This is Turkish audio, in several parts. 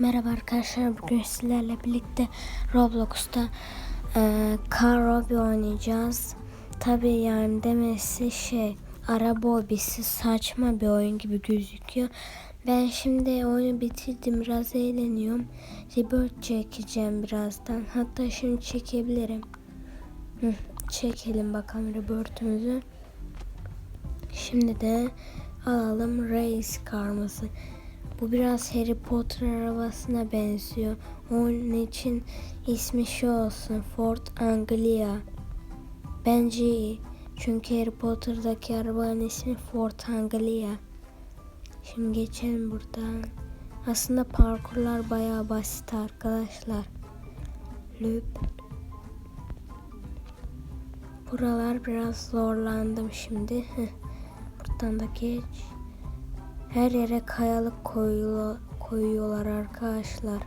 Merhaba arkadaşlar bugün sizlerle birlikte Roblox'ta e, Car Robby oynayacağız. Tabi yani demesi şey araba hobisi saçma bir oyun gibi gözüküyor. Ben şimdi oyunu bitirdim biraz eğleniyorum. Rebirth çekeceğim birazdan. Hatta şimdi çekebilirim. Hı, çekelim bakalım Rebirth'ümüzü. Şimdi de alalım Race Car'ımızı. Bu biraz Harry Potter arabasına benziyor. Onun için ismi şu olsun. Ford Anglia. Bence iyi. Çünkü Harry Potter'daki arabanın ismi Ford Anglia. Şimdi geçelim buradan. Aslında parkurlar bayağı basit arkadaşlar. Loop. Buralar biraz zorlandım şimdi. Buradan da geç. Her yere kayalık koyuyor, koyuyorlar arkadaşlar.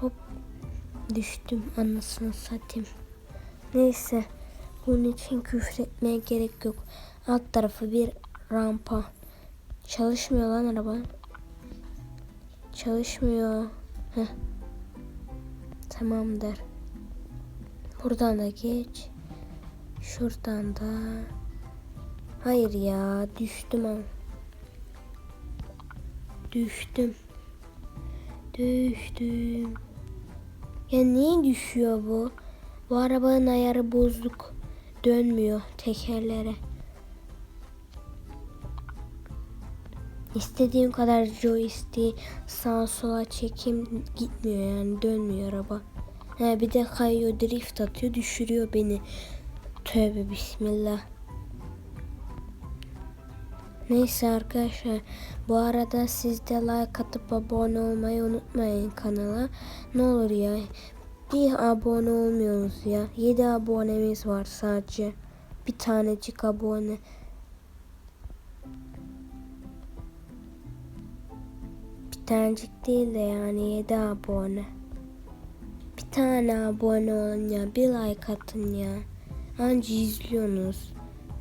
Hop düştüm anasını satayım. Neyse bunun için küfür etmeye gerek yok. Alt tarafı bir rampa. Çalışmıyor lan araba. Çalışmıyor. Heh. Tamamdır. Buradan da geç. Şuradan da. Hayır ya düştüm ama. Düştüm. Düştüm. Ya niye düşüyor bu? Bu arabanın ayarı bozuk. Dönmüyor tekerlere. İstediğim kadar joystick sağa sola çekim gitmiyor yani dönmüyor araba. Ha, bir de kayıyor drift atıyor düşürüyor beni. Tövbe bismillah. Neyse arkadaşlar bu arada siz de like atıp abone olmayı unutmayın kanala. Ne olur ya bir abone olmuyoruz ya. 7 abonemiz var sadece. Bir tanecik abone. Bir tanecik değil de yani 7 abone. Bir tane abone olun ya. Bir like atın ya. Anca izliyorsunuz.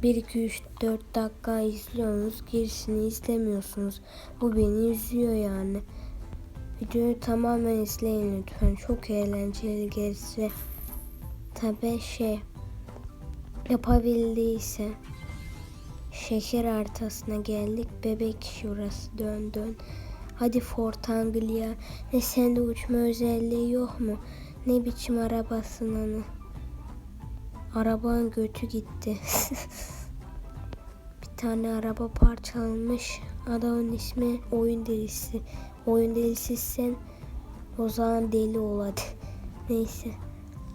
1, 2, 3, 4 dakika izliyorsunuz. Gerisini izlemiyorsunuz. Bu beni üzüyor yani. Videoyu tamamen izleyin lütfen. Çok eğlenceli gerisi. Tabi şey yapabildiyse şeker haritasına geldik. Bebek şurası dön dön. Hadi Fort Anglia. Ne sende uçma özelliği yok mu? Ne biçim arabasın onu? Arabanın götü gitti. bir tane araba parçalanmış. Adamın ismi oyun delisi. Oyun delisi sen o zaman deli ol hadi. Neyse.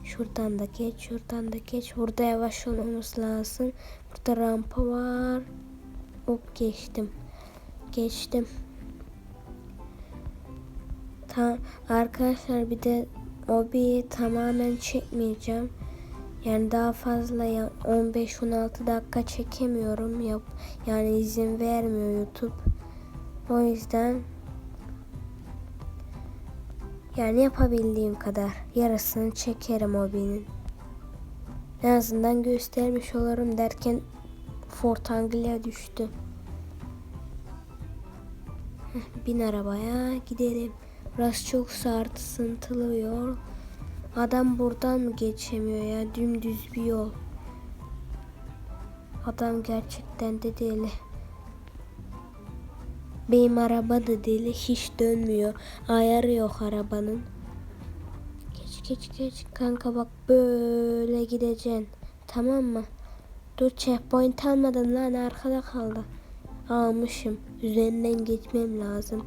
Şuradan da geç, şuradan da geç. Burada yavaş olmamız lazım. Burada rampa var. Hop geçtim. Geçtim. Ta arkadaşlar bir de o bir tamamen çekmeyeceğim. Yani daha fazla ya 15-16 dakika çekemiyorum. Yap yani izin vermiyor YouTube. O yüzden yani yapabildiğim kadar yarısını çekerim hobinin. En azından göstermiş olurum derken Fort Anglia düştü. Bin arabaya gidelim. Burası çok sarsıntılıyor. Adam buradan mı geçemiyor ya? Dümdüz bir yol. Adam gerçekten de deli. Benim araba da deli. Hiç dönmüyor. Ayarı yok arabanın. Geç geç geç. Kanka bak böyle gideceksin. Tamam mı? Dur checkpoint almadın lan arkada kaldı. Almışım. Üzerinden geçmem lazım.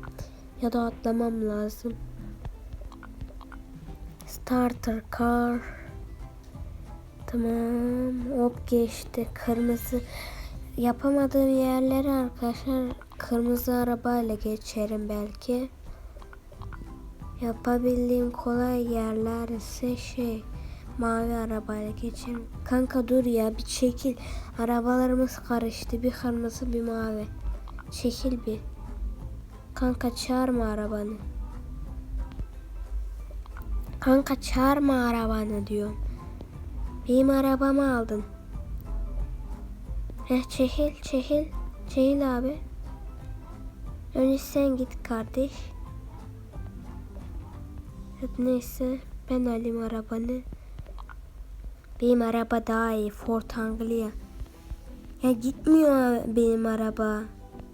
Ya da atlamam lazım. Starter car. Tamam. Hop geçti. Kırmızı. Yapamadığım yerleri arkadaşlar kırmızı arabayla geçerim belki. Yapabildiğim kolay yerler ise şey mavi arabayla geçerim. Kanka dur ya bir çekil. Arabalarımız karıştı. Bir kırmızı bir mavi. Çekil bir. Kanka çağırma arabanı. Kanka çağırma arabanı diyorum. Benim arabamı aldın. Heh çehil çehil. Çehil abi. Önce sen git kardeş. Evet, neyse ben alayım arabanı. Benim araba daha iyi. Ford Anglia. Ya gitmiyor benim araba.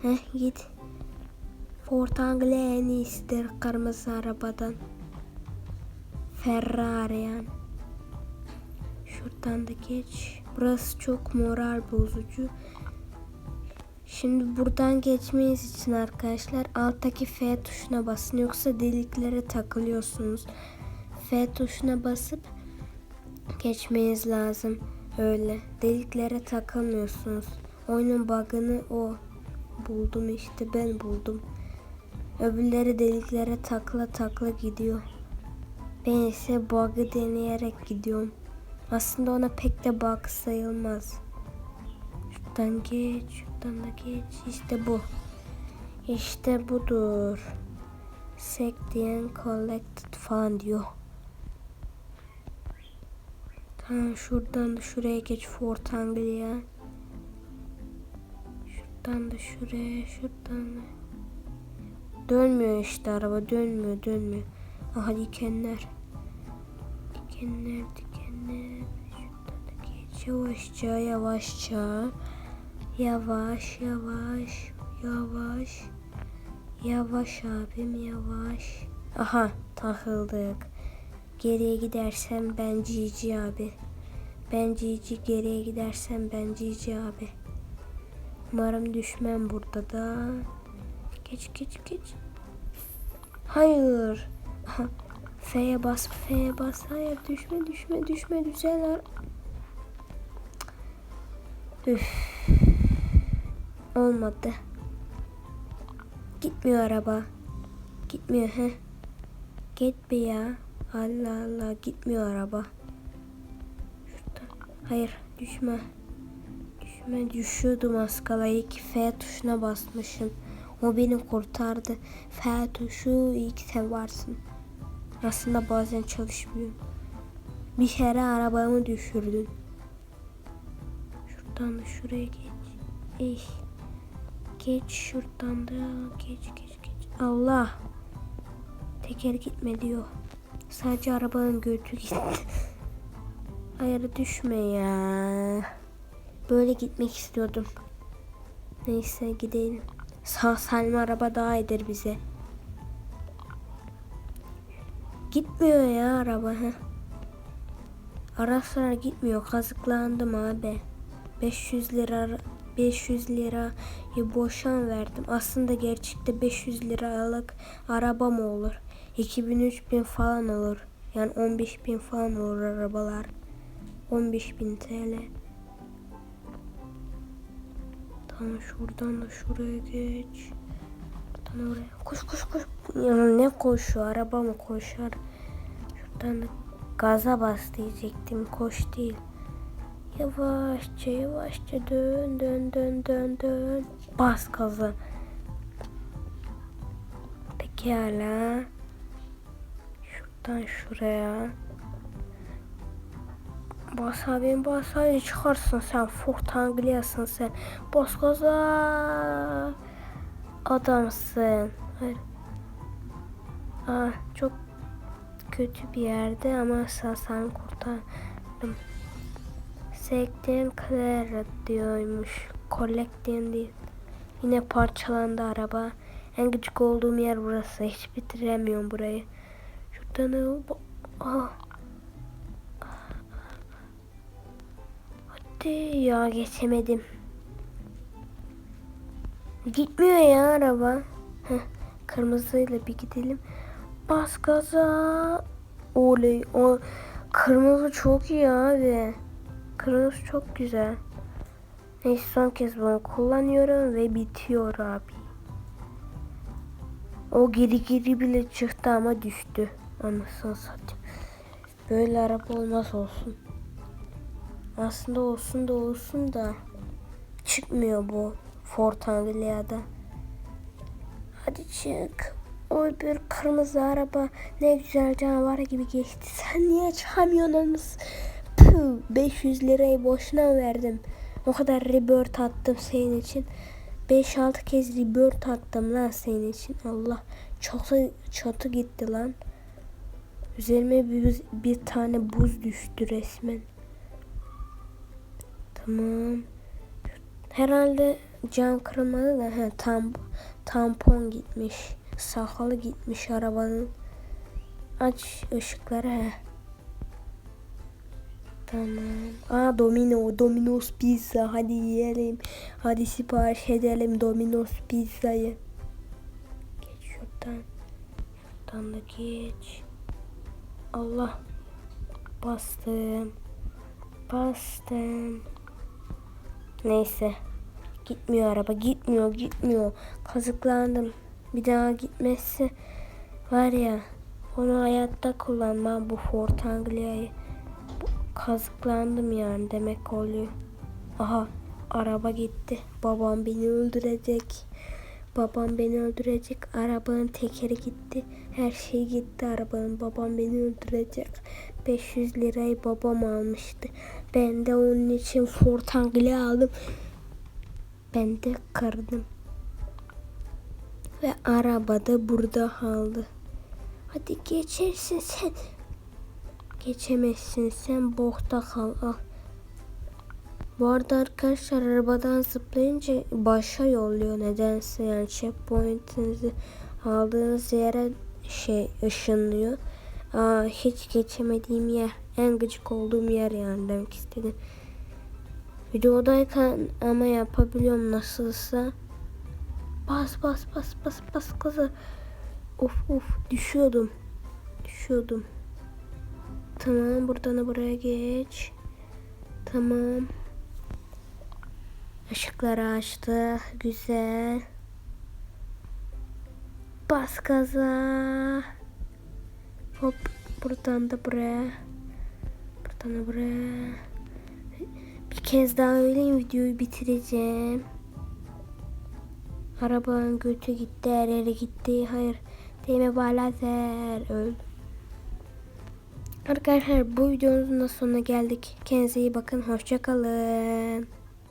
Heh git. Ford Anglia en iyisidir kırmızı arabadan. Ferrari. Şuradan da geç. Burası çok moral bozucu. Şimdi buradan geçmeyiz için arkadaşlar alttaki F tuşuna basın yoksa deliklere takılıyorsunuz. F tuşuna basıp geçmeniz lazım. Öyle deliklere takılmıyorsunuz. Oyunun bug'ını o buldum işte ben buldum. Öbürleri deliklere takla takla gidiyor. Ben ise bug'ı deneyerek gidiyorum. Aslında ona pek de bug sayılmaz. Şuradan geç, şuradan da geç. İşte bu. İşte budur. And collected falan diyor. Tamam şuradan da şuraya geç Fort Anglia. Şuradan da şuraya, şuradan da. Dönmüyor işte araba dönmüyor dönmüyor. Aha dikenler. Dikenler dikenler. Yavaşça yavaşça. Yavaş yavaş yavaş. Yavaş abim yavaş. Aha takıldık. Geriye gidersem ben Cici abi. Ben Cici geriye gidersem ben Cici abi. Umarım düşmem burada da. Geç geç geç. Hayır. Aha. F'ye bas F'ye bas. Hayır düşme düşme düşme düzeler. Üf. Olmadı. Gitmiyor araba. Gitmiyor he. Git bir ya. Allah Allah gitmiyor araba. Şuradan. Hayır düşme. Düşme düşüyordum az kala. İlk F tuşuna basmışım. O beni kurtardı. F tuşu iyi ki sen varsın. Aslında bazen çalışmıyor. Bir kere arabamı düşürdün. Şuradan da şuraya geç. Ey. Geç şuradan da geç geç geç. Allah. Teker gitme diyor. Sadece arabanın götü gitti. Hayır düşme ya. Böyle gitmek istiyordum. Neyse gidelim. Sağ salim araba daha iyidir bize. Gitmiyor ya araba. Heh. Ara sıra gitmiyor. Kazıklandım abi. 500 lira 500 lirayı boşan verdim. Aslında gerçekte 500 liralık araba mı olur? 2000-3000 falan olur. Yani 15 bin falan olur arabalar. 15 bin TL. Tamam şuradan da şuraya geç. Buradan oraya. Koş koş koş. Ya ne koşuyor? Araba mı koşar? Şuradan da gaza bas diyecektim. Koş değil. Yavaşça yavaşça dön dön dön dön dön. Bas gaza. Pekala. Şuradan şuraya. Bas abim bas hadi çıkarsın sen Fort Anglia'sın sen. Bas gaza. Adamsın. Hayır. Ah, çok kötü bir yerde ama sen kurtardım. Sekten Claret diyormuş. Collecting değil. Yine parçalandı araba. En küçük olduğum yer burası. Hiç bitiremiyorum burayı. Şuradan ne? Ah. Hadi ya geçemedim. Gitmiyor ya araba. Heh, kırmızıyla bir gidelim. Bas gaza. Oley. O kırmızı çok iyi abi. Kırmızı çok güzel. Neyse son kez bunu kullanıyorum ve bitiyor abi. O geri geri bile çıktı ama düştü. Anasını satayım. Böyle araba olmaz olsun. Aslında olsun da olsun da çıkmıyor bu Ford Anglia'da. Hadi çık. O bir kırmızı araba ne güzel canavar gibi geçti. Sen niye? Puh, 500 lirayı boşuna verdim. O kadar rebirth attım senin için. 5-6 kez rebirth attım lan senin için. Allah çatı, çatı gitti lan. Üzerime bir, bir tane buz düştü resmen. Tamam. Herhalde cam kırılmadı da he, tam, tampon gitmiş. Sakalı gitmiş arabanın. Aç ışıkları he. Tamam. Aa Domino, Domino's pizza. Hadi yiyelim. Hadi sipariş edelim Domino's pizzayı. Geç şuradan. Şuradan da geç. Allah. Bastım. Bastım. Neyse. Gitmiyor araba. Gitmiyor. Gitmiyor. Kazıklandım. Bir daha gitmezse var ya onu hayatta kullanmam bu Ford Anglia'yı. Kazıklandım yani demek oluyor. Aha araba gitti. Babam beni öldürecek. Babam beni öldürecek. Arabanın tekeri gitti. Her şey gitti arabanın. Babam beni öldürecek. 500 lirayı babam almıştı. Ben de onun için Ford Anglia aldım. Ben de kırdım. Ve araba da burada kaldı. Hadi geçersin sen. Geçemezsin sen bokta kal al. Bu arada arkadaşlar arabadan zıplayınca başa yolluyor nedense yani checkpoint'inizi aldığınız yere şey ışınlıyor. Aa, hiç geçemediğim yer en gıcık olduğum yer yani demek istedim. Videodayken ama yapabiliyorum nasılsa. Bas bas bas bas bas kızı. Of of düşüyordum. Düşüyordum. Tamam buradan da buraya geç. Tamam. Işıkları açtı. Güzel. Bas gaza. Hop buradan da buraya. Buradan da buraya. Bir kez daha öyleyim videoyu bitireceğim. Arabanın götü gitti, her yere gitti. Hayır. Değme balazer. Öldüm. Arkadaşlar bu videomuzun da sonuna geldik. Kendinize iyi bakın. Hoşçakalın.